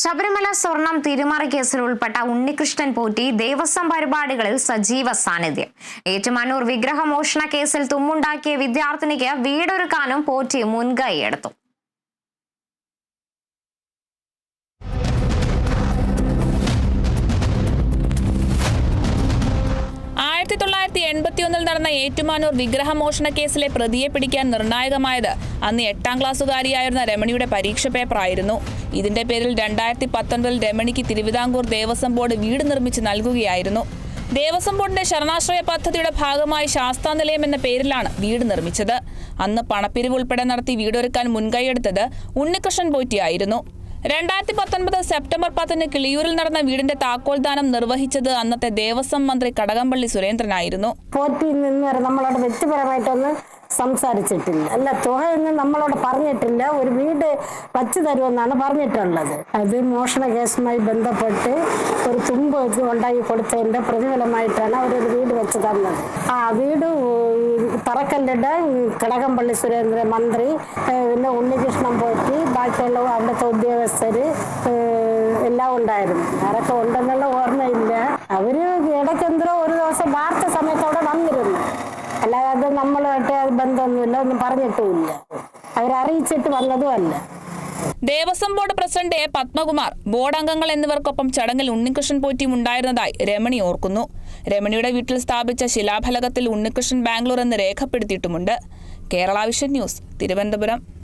ശബരിമല സ്വർണം തിരുമറി കേസിൽ ഉൾപ്പെട്ട ഉണ്ണികൃഷ്ണൻ പോറ്റി ദേവസ്വം പരിപാടികളിൽ സജീവ സാന്നിധ്യം. ഏറ്റുമാനൂർ വിഗ്രഹമോഷണ കേസിൽ തുമ്മുണ്ടാക്കിയ വിദ്യാർത്ഥിനിക്ക് വീടൊരുക്കാനും പോറ്റി മുൻകൈയെടുത്തു എൺപത്തിയൊന്നിൽ നടന്ന ഏറ്റുമാനൂർ വിഗ്രഹമോഷണ കേസിലെ പ്രതിയെ പിടിക്കാൻ നിർണായകമായത് അന്ന് എട്ടാം ക്ലാസ്സുകാരിയായിരുന്ന രമണിയുടെ പരീക്ഷ പേപ്പറായിരുന്നു. ഇതിന്റെ പേരിൽ രണ്ടായിരത്തി പത്തൊൻപതിൽ രമണിക്ക് തിരുവിതാംകൂർ ദേവസ്വം ബോർഡ് വീട് നിർമ്മിച്ച് നൽകുകയായിരുന്നു. ദേവസ്വം ബോർഡിന്റെ ശരണാശ്രയ പദ്ധതിയുടെ ഭാഗമായി ശാസ്താ നിലയം എന്ന പേരിലാണ് വീട് നിർമ്മിച്ചത്. അന്ന് പണപ്പിരിവ് ഉൾപ്പെടെ നടത്തി വീടൊരുക്കാൻ മുൻകൈയെടുത്തത് ഉണ്ണികൃഷ്ണൻ പോറ്റിയായിരുന്നു. രണ്ടായിരത്തി പത്തൊൻപത് സെപ്റ്റംബർ പത്തിന് കിളിയൂരിൽ നടന്ന വീടിന്റെ താക്കോൽദാനം നിർവഹിച്ചത് അന്നത്തെ ദേവസ്വം മന്ത്രി കടകംപള്ളി സുരേന്ദ്രനായിരുന്നു. നമ്മളോട് വ്യക്തിപരമായിട്ടൊന്ന് സംസാരിച്ചിട്ടില്ല. അല്ല തുകയൊന്നും നമ്മളോട് പറഞ്ഞിട്ടില്ല. ഒരു വീട് വച്ചു തരുമെന്നാണ് പറഞ്ഞിട്ടുള്ളത്. അത് മോഷണ കേസുമായി ബന്ധപ്പെട്ട് ഒരു തുമ്പ് ഉണ്ടാക്കി കൊടുത്തതിന്റെ പ്രതിഫലമായിട്ടാണ് അവരൊരു വീട് വെച്ച് തന്നത്. ആ വീട് തറക്കല്ലിടെ കടകംപള്ളി സുരേന്ദ്രൻ മന്ത്രി പിന്നെ ഉണ്ണികൃഷ്ണൻ പോറ്റി ബാക്കിയുള്ള അവിടുത്തെ ഉദ്യോഗസ്ഥര് എല്ലാം ഉണ്ടായിരുന്നു. ആരൊക്കെ ഉണ്ടെന്നുള്ള ഓർമ്മയില്ല. അവർ ഇടയ്ക്കെന്തോ ഒരു ദിവസം വാർത്ത സമയത്ത് അവിടെ വന്നിരുന്നു. അല്ലാതെ അത് നമ്മളുമായിട്ട് ബന്ധമൊന്നുമില്ല ഒന്നും പറഞ്ഞിട്ടുമില്ല. അവരറിയിച്ചിട്ട് വന്നതും അല്ല Devaswom board president A Padmakumar board അംഗങ്ങൾ എന്നിവർക്കൊപ്പം ചടങ്ങിൽ ഉണ്ണികൃഷ്ണൻ പോറ്റിയും ഉണ്ടായിരുന്നതായി രമണി ഓർക്കുന്നു. രമണിയുടെ വീട്ടിൽ സ്ഥാപിച്ച ശിലാഫലകത്തിൽ ഉണ്ണികൃഷ്ണൻ ബാംഗ്ലൂർ എന്ന് രേഖപ്പെടുത്തിയിട്ടുമുണ്ട്. Kerala vision news Thiruvananthapuram.